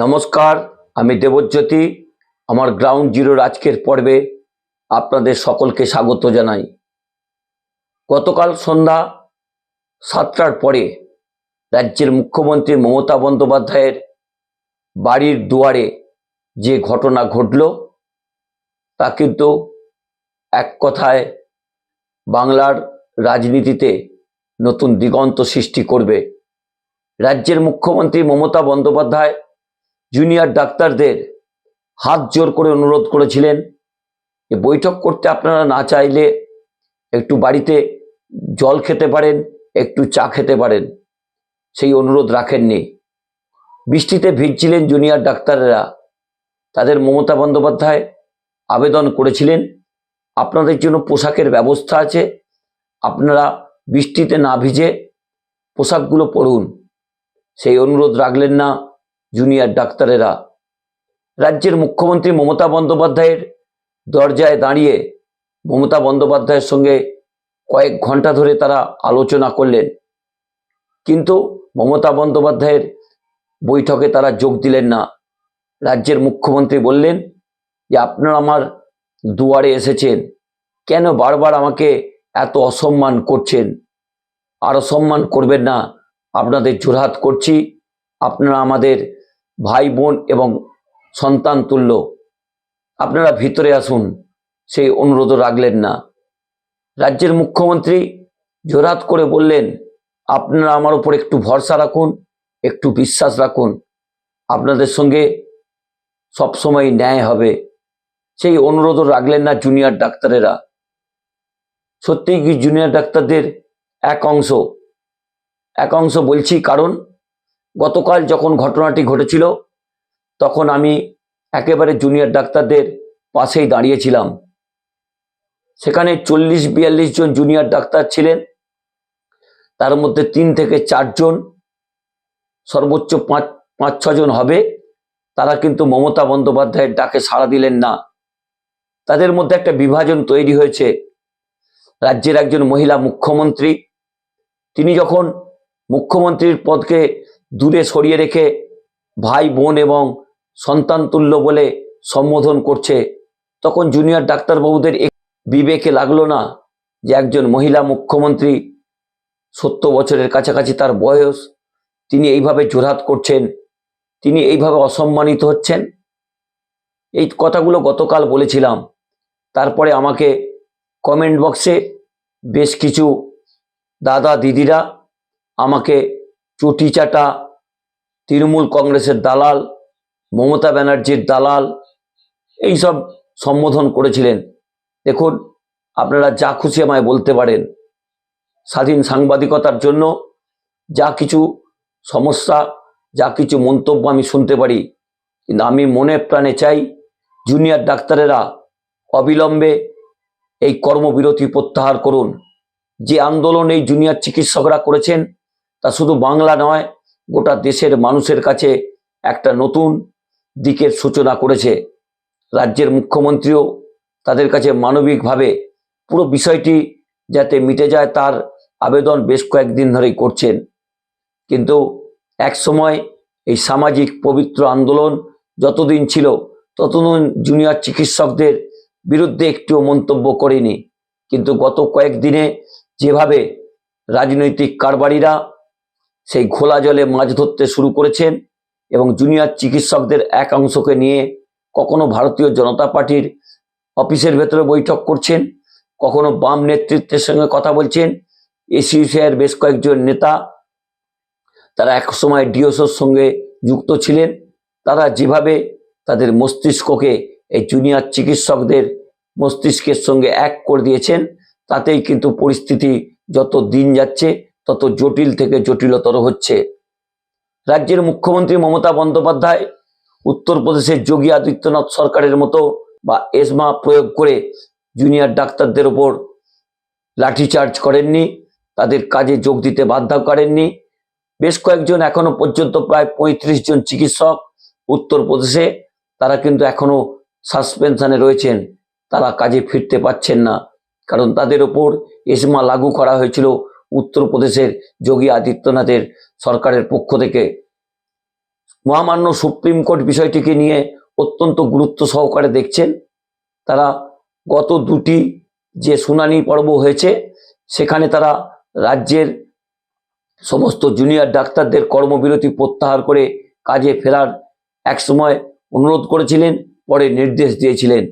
নমস্কার, আমি দেবজ্যোতি। আমার গ্রাউন্ড জিরোর আজকের পর্বে আপনাদের সকলকে স্বাগত জানাই। গতকাল সন্ধ্যা সাতটার পরে রাজ্যের মুখ্যমন্ত্রী মমতা বন্দ্যোপাধ্যায়ের বাড়ির দুয়ারে যে ঘটনা ঘটল, তা কিন্তু এক কথায় বাংলার রাজনীতিতে নতুন দিগন্ত সৃষ্টি করবে। রাজ্যের মুখ্যমন্ত্রী মমতা বন্দ্যোপাধ্যায় জুনিয়র ডাক্তারদের হাত জোর করে অনুরোধ করেছিলেন যে বৈঠক করতে আপনারা না চাইলে একটু বাড়িতে জল খেতে পারেন, একটু চা খেতে পারেন। সেই অনুরোধ রাখেননি। বৃষ্টিতে ভিজছিলেন জুনিয়র ডাক্তাররা। তাদের মমতা বন্দ্যোপাধ্যায় আবেদন করেছিলেন, আপনাদের জন্য পোশাকের ব্যবস্থা আছে, আপনারা বৃষ্টিতে না ভিজে পোশাকগুলো পরুন। সেই অনুরোধ রাখলেন না। জুনিয়র ডাক্তারেরা। রাজ্যের মুখ্যমন্ত্রী মমতা বন্দ্যোপাধ্যায়ের দরজায় দাঁড়িয়ে মমতা বন্দ্যোপাধ্যায়ের সঙ্গে কয়েক ঘণ্টা ধরে তারা আলোচনা করলেন। কিন্তু মমতা বন্দ্যোপাধ্যায়ের বৈঠকে তারা যোগ দিলেন না। রাজ্যের মুখ্যমন্ত্রী বললেন, যে আপনারা আমার দুয়ারে এসেছেন। কেন বারবার আমাকে এত অসম্মান করছেন? আর অসম্মান করবেন না। আপনাদের জোরহাত করছি। আপনারা আমাদের ভাই, বোন এবং সন্তান তুল্য। আপনারা ভিতরে আসুন, সেই অনুরোধ রাখলেন না। রাজ্যের মুখ্যমন্ত্রী জোরাত করে বললেন, আপনারা আমার উপর একটু ভরসা রাখুন, একটু বিশ্বাস রাখুন। আপনাদের সঙ্গে সবসময় ন্যায় হবে। সেই অনুরোধও রাখলেন না জুনিয়র ডাক্তারেরা। সত্যিই কি জুনিয়র ডাক্তারদের এক অংশ? এক অংশ বলছি কারণ গতকাল যখন ঘটনাটি ঘটেছিল, তখন আমি একেবারে জুনিয়র ডাক্তারদের পাশেই দাঁড়িয়েছিলাম। সেখানে চল্লিশ বিয়াল্লিশ জন জুনিয়র ডাক্তার ছিলেন। তার মধ্যে তিন থেকে চারজন সর্বোচ্চ পাঁচ পাঁচ ছজন হবে। তারা কিন্তু মমতা বন্দ্যোপাধ্যায়ের ডাকে সাড়া দিলেন না। তাদের মধ্যে একটা বিভাজন তৈরি হয়েছে। রাজ্যের একজন মহিলা মুখ্যমন্ত্রী, তিনি যখন মুখ্যমন্ত্রীর পদকে দূরে সরিয়ে রেখে ভাই, বোন এবং সন্তান তুল্য বলে সম্বোধন করছে। তখন জুনিয়র ডাক্তারবাবুদের বিবেকে লাগল না যে একজন মহিলা মুখ্যমন্ত্রী সত্তর বছরের কাছাকাছি তার বয়স। তিনি এইভাবে জোরহাত করছেন, তিনি এইভাবে অসম্মানিত হচ্ছেন। এই কথাগুলো গতকাল বলেছিলাম। তারপরে আমাকে কমেন্ট বক্সে বেশ কিছু দাদা, দিদিরা আমাকে চটি চাটা তৃণমূল কংগ্রেসের দালাল, মমতা ব্যানার্জির দালাল এই সব সম্বোধন করেছিলেন। দেখুন, আপনারা যা খুশি আমায় বলতে পারেন। স্বাধীন সাংবাদিকতার জন্য যা কিছু সমস্যা, যা কিছু মন্তব্য আমি শুনতে পারি, কিন্তু আমি মনে প্রাণে চাই জুনিয়র ডাক্তারেরা অবিলম্বে এই কর্মবিরতি প্রত্যাহার করুন। যে আন্দোলন এই জুনিয়র চিকিৎসকরা করেছেন তা শুধু বাংলা নয়, গোটা দেশের মানুষের কাছে একটা নতুন দিকের সূচনা করেছে। রাজ্যের মুখ্যমন্ত্রীও তাদের কাছে মানবিকভাবে পুরো বিষয়টি যাতে মিটে যায় তার আবেদন বেশ কয়েকদিন ধরেই করছেন। কিন্তু এক সময় এই সামাজিক পবিত্র আন্দোলন যতদিন ছিল, ততদিন জুনিয়র চিকিৎসকদের বিরুদ্ধে একটিও মন্তব্য করেনি। কিন্তু গত কয়েকদিনে যেভাবে রাজনৈতিক কারবারিরা সেই ঘোলা জলে মাছ ধরতে শুরু করেছেন এবং জুনিয়র চিকিৎসকদের এক অংশকে নিয়ে কখনো ভারতীয় জনতা পার্টির অফিসের ভেতরে বৈঠক করছেন, কখনো বাম নেতৃত্বের সঙ্গে কথা বলছেন। এসিউসিআইয়ের বেশ কয়েকজন নেতা, তারা এক সময় ডিওসোর সঙ্গে যুক্ত ছিলেন। তারা যেভাবে তাদের মস্তিষ্ককে, এই জুনিয়র চিকিৎসকদের মস্তিষ্কের সঙ্গে এক করে দিয়েছেন, তাতেই কিন্তু পরিস্থিতি যত দিন যাচ্ছে তত জটিল থেকে জটিলতর হচ্ছে। রাজ্যের মুখ্যমন্ত্রী মমতা বন্দ্যোপাধ্যায়, উত্তরপ্রদেশের যোগী আদিত্যনাথ সরকারের মতো বা এসমা প্রয়োগ করে জুনিয়র ডাক্তারদের ওপর লাঠিচার্জ করেননি, তাদের কাজে যোগ দিতে বাধ্য করেননি। বেশ কয়েকজন এখনও পর্যন্ত প্রায় পঁয়ত্রিশ জন চিকিৎসক উত্তরপ্রদেশে, তারা কিন্তু এখনও সাসপেনশনে রয়েছেন। তারা কাজে ফিরতে পারছেন না, কারণ তাদের ওপর এসমা লাগু করা হয়েছিল উত্তরপ্রদেশের যোগী আদিত্যনাথের সরকারের পক্ষ থেকে মহামান্য সুপ্রিম কোর্ট বিষয়টিকে নিয়ে অত্যন্ত গুরুত্ব সহকারে দেখছেন। তারা গত দুটি যে শুনানি পর্ব হয়েছে, সেখানে তারা রাজ্যের সমস্ত জুনিয়র ডাক্তারদের কর্মবিরতি প্রত্যাহার করে কাজে ফেরার একসময় অনুরোধ করেছিলেন, পরে নির্দেশ দিয়েছিলেন।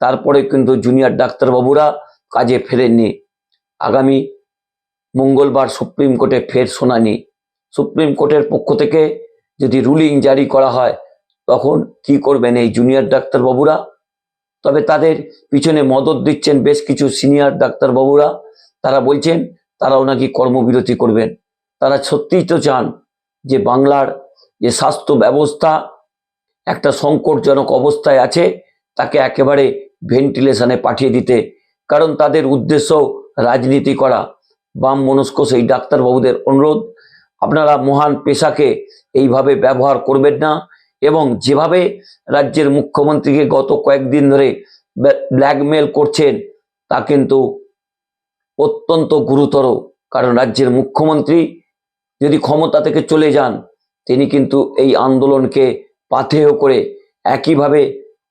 তারপরে কিন্তু জুনিয়র ডাক্তারবাবুরা কাজে ফেরেননি। আগামী মঙ্গলবার সুপ্রিম কোর্টে ফের শুনানি। সুপ্রিম কোর্টের পক্ষ থেকে যদি রুলিং জারি করা হয়, তখন কি করবেন এই জুনিয়র ডাক্তারবাবুরা? তবে তাদের পিছনে মদত দিচ্ছেন বেশ কিছু সিনিয়র ডাক্তারবাবুরা। তারা বলছেন, তারাও নাকি কর্মবিরতি করবেন। তারা সত্যিই তো চান যে বাংলার যে স্বাস্থ্য ব্যবস্থা একটা সংকটজনক অবস্থায় আছে, তাকে একেবারে ভেন্টিলেশনে পাঠিয়ে দিতে। কারণ তাদের উদ্দেশ্য রাজনীতি করা। বাম মনস্ক সেই ডাক্তারবাবুদের অনুরোধ। আপনারা মহান পেশাকে এইভাবে ব্যবহার করবেন না এবং যেভাবে রাজ্যের মুখ্যমন্ত্রীকে গত কয়েকদিন ধরে ব্ল্যাকমেল করছেন, তা কিন্তু অত্যন্ত গুরুতর। কারণ রাজ্যের মুখ্যমন্ত্রী যদি ক্ষমতা থেকে চলে যান, তিনি কিন্তু এই আন্দোলনকে পাথেয় করে একইভাবে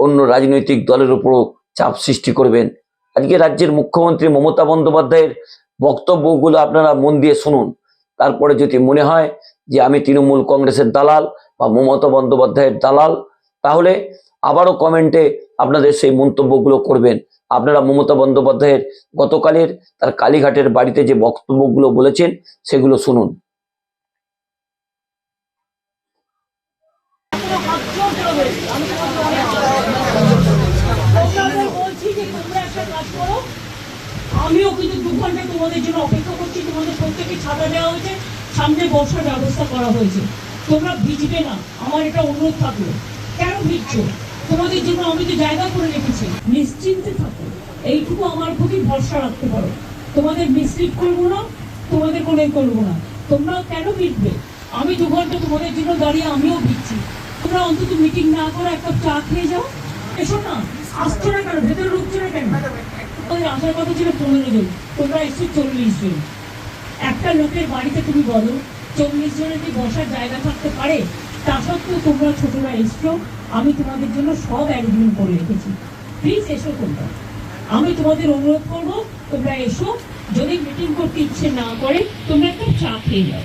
অন্য রাজনৈতিক দলের উপরও চাপ সৃষ্টি করবেন। আজকে রাজ্যের মুখ্যমন্ত্রী মমতা বন্দ্যোপাধ্যায়ের বক্তব্যগুলো আপনারা মন দিয়ে শুনুন। তারপরে যদি মনে হয় যে আমি তৃণমূল কংগ্রেসের দালাল বা মমতা বন্দ্যোপাধ্যায়ের দালাল, তাহলে আবারও কমেন্টে আপনাদের সেই মন্তব্যগুলো করবেন। আপনারা মমতা বন্দ্যোপাধ্যায়ের গতকালের, তার কালীঘাটের বাড়িতে যে বক্তব্যগুলো বলেছেন, সেগুলো শুনুন বলছি যে তোমরা একটা কাজ করো আমিও কিন্তু দু ঘণ্টা তোমাদের জন্য অপেক্ষা করছি, তোমাদের প্রত্যেকে ছাতা দেওয়া হয়েছে, সামনে বর্ষার ব্যবস্থা করা হয়েছে। তোমরা ভিজবে না, আমার এটা অনুরোধ থাকল। কেন ভিজছো? তোমাদের জন্য আমি তো জায়গা করে রেখেছি। নিশ্চিন্তে থাকো, এইটুকু আমার প্রতি ভরসা রাখতে পারো। তোমাদের মিসলিড করব না, তোমাদের কোনো করব না। তোমরা কেন ভিজবে? আমি দু ঘণ্টা তোমাদের জন্য দাঁড়িয়ে আমিও ভিজছি। তোমরা অন্তত মিটিং না করে একটা চা খেয়ে যাও। এসো না, আসছো না কেন? ভেতরে ঢুকছো না কেন? তোমাদের আসার কথা ছিল পনেরো জন। তোমরা এসছো চল্লিশ জন। একটা লোকের বাড়িতে তুমি বলো, চল্লিশ জনের কি বসার জায়গা থাকতে পারে? তা সত্ত্বেও তোমরা ছোটরা এসছো, আমি তোমাদের জন্য সব অ্যারেঞ্জমেন্ট করে রেখেছি। প্লিজ এসো তোমরা। আমি তোমাদের অনুরোধ করব, তোমরা এসো। যদি মিটিং করতে ইচ্ছে না করে, তোমরা একটা চা খেয়ে যাও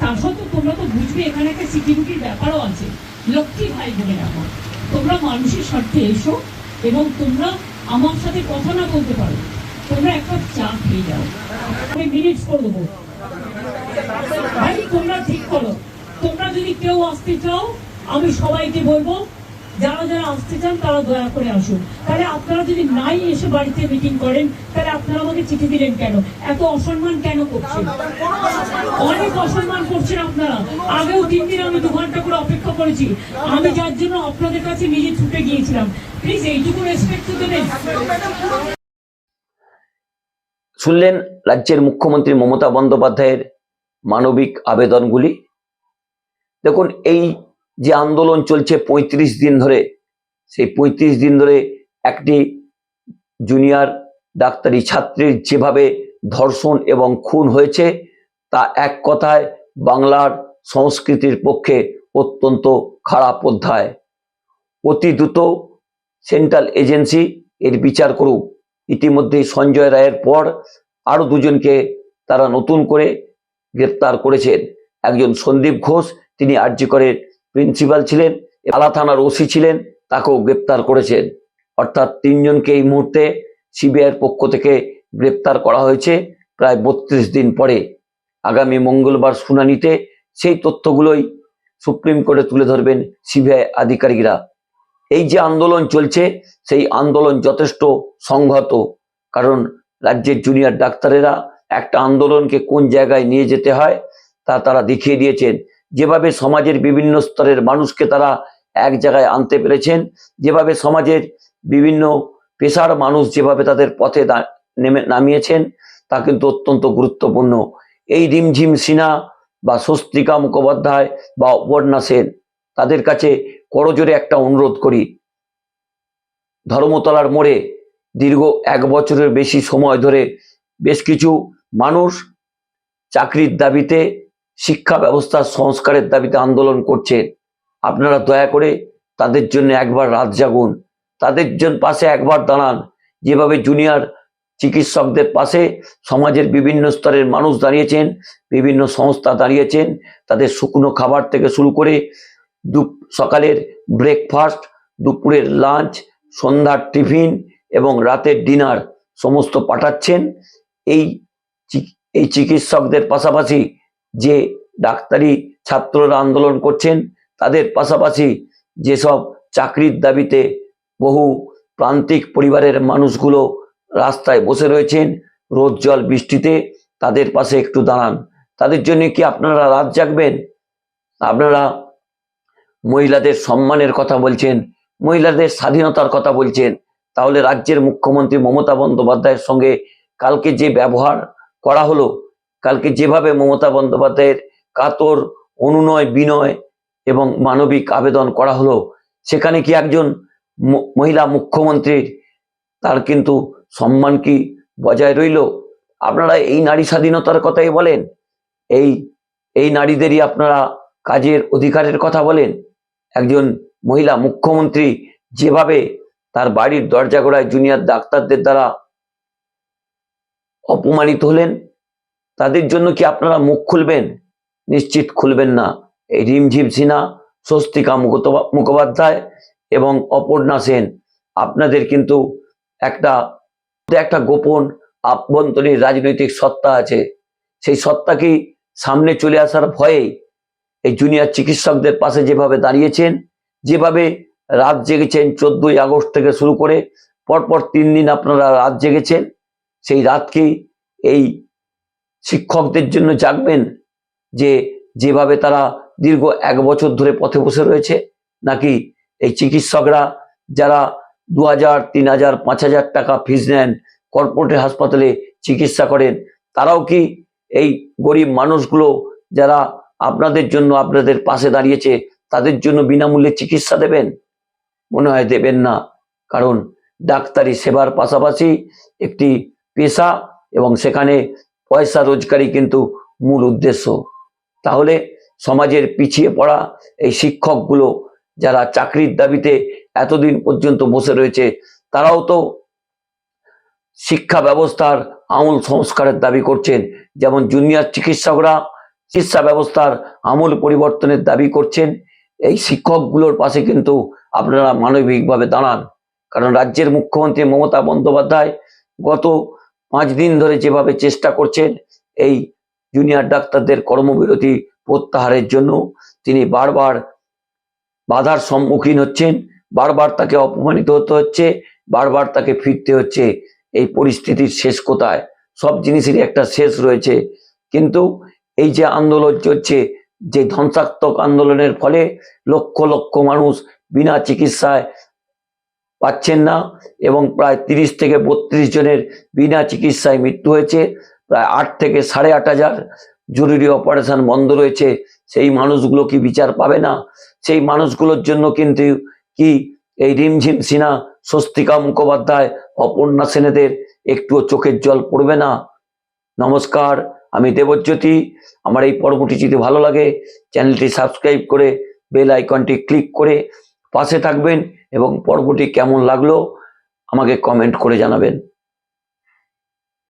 তোমরা তো বুঝবে, এখানে একটা সিকিউরিটির ব্যাপারও আছে। লক্ষ্মী ভাই বলে রাখো, তোমরা মানুষের স্বার্থে এসো এবং তোমরা আমার সাথে কথা না বলতে পারো। তোমরা একটা চা খেয়ে যাও। আমি মিনিটস করে দেবো। ভাই, তোমরা ঠিক করো। তোমরা যদি কেউ আসতে চাও, আমি সবাইকে বলব যারা যারা আসতে চান, তারা দয়া করে আসুন। তাহলে আপনারা যদি নাই এসে বাড়িতে মিটিং করেন, তাহলে আপনারা আমাকে চিঠি দিলেন কেন? এত অসম্মান কেন করছেন? অনেক অসম্মান করছেন আপনারা। আগেও তিন দিন আমি দু ঘণ্টা করে অপেক্ষা করেছি। আমি যার জন্য আপনাদের কাছে নিজে ছুটে গিয়েছিলাম। প্লিজ এইটুকু রেসপেক্ট তো দেবেন। শুনলেন রাজ্যের মুখ্যমন্ত্রী মমতা বন্দ্যোপাধ্যায়ের মানবিক আবেদনগুলি? দেখুন, এই যে আন্দোলন চলছে পঁয়ত্রিশ দিন ধরে, সেই পঁয়ত্রিশ দিন ধরে একটি জুনিয়র ডাক্তারি ছাত্রীর যেভাবে ধর্ষণ এবং খুন হয়েছে, তা এক কথায় বাংলার সংস্কৃতির পক্ষে অত্যন্ত খারাপ অধ্যায়। অতি দ্রুত সেন্ট্রাল এজেন্সি এর বিচার করুক। ইতিমধ্যেই সঞ্জয় রায়ের পর আরও দুজনকে তারা নতুন করে গ্রেপ্তার করেছেন। একজন সন্দীপ ঘোষ, তিনি আরজিকরের প্রিন্সিপাল ছিলেন আলা থানার ওসি ছিলেন, তাকেও গ্রেপ্তার করেছেন। অর্থাৎ তিনজনকে এই মুহূর্তে সিবিআইয়ের পক্ষ থেকে গ্রেপ্তার করা হয়েছে। প্রায় বত্রিশ দিন পরে আগামী মঙ্গলবার শুনানিতে সেই তথ্যগুলোই সুপ্রিম কোর্টে তুলে ধরবেন সিবিআই আধিকারিকরা। এই যে আন্দোলন চলছে, সেই আন্দোলন যথেষ্ট সংহত। কারণ রাজ্যের জুনিয়র ডাক্তারেরা একটা আন্দোলনকে কোন জায়গায় নিয়ে যেতে হয়, তা তারা দেখিয়ে দিয়েছেন। যেভাবে সমাজের বিভিন্ন স্তরের মানুষকে তারা এক জায়গায় আনতে পেরেছেন, যেভাবে সমাজের বিভিন্ন পেশার মানুষ যেভাবে তাদের পথে নেমে, নামিয়েছেন, তা কিন্তু অত্যন্ত গুরুত্বপূর্ণ। এই রিমঝিম সিনা বা স্বস্তিকা মুখোপাধ্যায় বা অপর্ণা সেন তাদের কাছে করজোরে একটা অনুরোধ করি। ধর্মতলার মোড়ে দীর্ঘ এক বছরের বেশি সময় ধরে বেশ কিছু মানুষ চাকরির দাবিতে শিক্ষা ব্যবস্থার সংস্কারের দাবিতে আন্দোলন করছে। আপনারা দয়া করে তাদের জন্য একবার রাত জাগুন। তাদের জন্য পাশে একবার দাঁড়ান। যেভাবে জুনিয়র চিকিৎসকদের পাশে সমাজের বিভিন্ন স্তরের মানুষ দাঁড়িয়েছেন, বিভিন্ন সংস্থা দাঁড়িয়েছেন, তাদের শুকনো খাবার থেকে শুরু করে দুপ, সকালের ব্রেকফাস্ট দুপুরের লাঞ্চ সন্ধ্যার টিফিন এবং রাতের ডিনার সমস্ত পাঠাচ্ছেন। এই এই চিকিৎসকদের পাশাপাশি যে ডাক্তারি ছাত্ররা আন্দোলন করছেন, তাদের পাশাপাশি যেসব চাকরির দাবিতে বহু প্রান্তিক পরিবারের মানুষগুলো রাস্তায় বসে রয়েছেন, রোদ, জল, বৃষ্টিতে, তাদের পাশে একটু দাঁড়ান। তাদের জন্য কি আপনারা রাত জাগবেন? আপনারা মহিলাদের সম্মানের কথা বলছেন, মহিলাদের স্বাধীনতার কথা বলছেন। তাহলে রাজ্যের মুখ্যমন্ত্রী মমতা বন্দ্যোপাধ্যায়ের সঙ্গে কালকে যে ব্যবহার করা হলো কালকে যেভাবে মমতা বন্দ্যোপাধ্যায়ের কাতর, অনুনয়, বিনয় এবং মানবিক আবেদন করা হলো, সেখানে কি একজন মহিলা মুখ্যমন্ত্রীর তার কিন্তু সম্মান কি বজায় রইল? আপনারা এই নারী স্বাধীনতার কথাই বলেন? এই এই নারীদেরই আপনারা কাজের অধিকারের কথা বলেন? একজন মহিলা মুখ্যমন্ত্রী যেভাবে তার বাড়ির দরজা গোড়ায় জুনিয়র ডাক্তারদের দ্বারা অপমানিত হলেন তাদের জন্য কি আপনারা মুখ খুলবেন? নিশ্চিত খুলবেন না। এই রিমঝিম সিনহা, স্বস্তিকা মুখোপাধ্যায় এবং অপর্ণা সেন, আপনাদের কিন্তু একটা একটা গোপন আভ্যন্তরীণ রাজনৈতিক সত্তা আছে। সেই সত্তা কি সামনে চলে আসার ভয়েই এই জুনিয়র চিকিৎসকদের পাশে যেভাবে দাঁড়িয়েছেন, যেভাবে রাত জেগেছেন চোদ্দই আগস্ট থেকে শুরু করে পরপর তিন দিন আপনারা রাত জেগেছেন, সেই রাত কি এই শিক্ষকদের জন্য জাগবেন যে যেভাবে তারা দীর্ঘ এক বছর ধরে পথে বসে রয়েছে, নাকি এই চিকিৎসকরা যারা দু হাজার, তিন হাজার, পাঁচ হাজার টাকা ফিস নেন কর্পোরেট হাসপাতালে চিকিৎসা করেন, তারাও কি এই গরিব মানুষগুলো যারা আপনাদের জন্য আপনাদের পাশে দাঁড়িয়েছে, তাদের জন্য বিনামূল্যে চিকিৎসা দেবেন? মনে হয় দেবেন না, কারণ ডাক্তারি সেবার পাশাপাশি একটি পেশা এবং সেখানে পয়সা রোজগারই কিন্তু মূল উদ্দেশ্য। তাহলে সমাজের পিছিয়ে পড়া এই শিক্ষকগুলো যারা চাকরির দাবিতে এতদিন পর্যন্ত বসে রয়েছে, তারাও তো শিক্ষা ব্যবস্থার আমূল সংস্কারের দাবি করছেন। যেমন জুনিয়র চিকিৎসকরা চিকিৎসা ব্যবস্থার আমূল পরিবর্তনের দাবি করছেন। এই শিক্ষকগুলোর পাশে কিন্তু আপনারা মানবিকভাবে দাঁড়ান। কারণ রাজ্যের মুখ্যমন্ত্রী মমতা বন্দ্যোপাধ্যায় গত পাঁচ দিন ধরে যেভাবে চেষ্টা করছেন, এই জুনিয়র ডাক্তারদের কর্মবিরতি প্রত্যাহারের জন্য তিনি বারবার বাধার সম্মুখীন হচ্ছেন, বারবার তাকে অপমানিত হতে হচ্ছে, বারবার তাকে ফিরতে হচ্ছে এই পরিস্থিতির শেষ কোথায়। সব জিনিসেরই একটা শেষ রয়েছে। কিন্তু এই যে আন্দোলন চলছে, যে ধ্বংসাত্মক আন্দোলনের ফলে লক্ষ লক্ষ মানুষ বিনা চিকিৎসায় পাচ্ছেন না এবং প্রায় তিরিশ থেকে বত্রিশ জনের বিনা চিকিৎসায় মৃত্যু হয়েছে। প্রায় আট থেকে সাড়ে আট হাজার জরুরি অপারেশন বন্ধ রয়েছে। সেই মানুষগুলো কি বিচার পাবে না? সেই মানুষগুলোর জন্য কিন্তু কি এই রিমঝিম সিনা স্বস্তিকা মুখোপাধ্যায়, অপর্ণা সেনেদের একটুও চোখের জল পড়বে না? নমস্কার, আমি দেবজ্যোতি। আমার এই পর্বটি যদি ভালো লাগে, চ্যানেলটি সাবস্ক্রাইব করে বেল আইকনটি ক্লিক করে পাশে থাকবেন। এবং পর্বটি কেমন লাগল আমাকে কমেন্ট করে জানাবেন।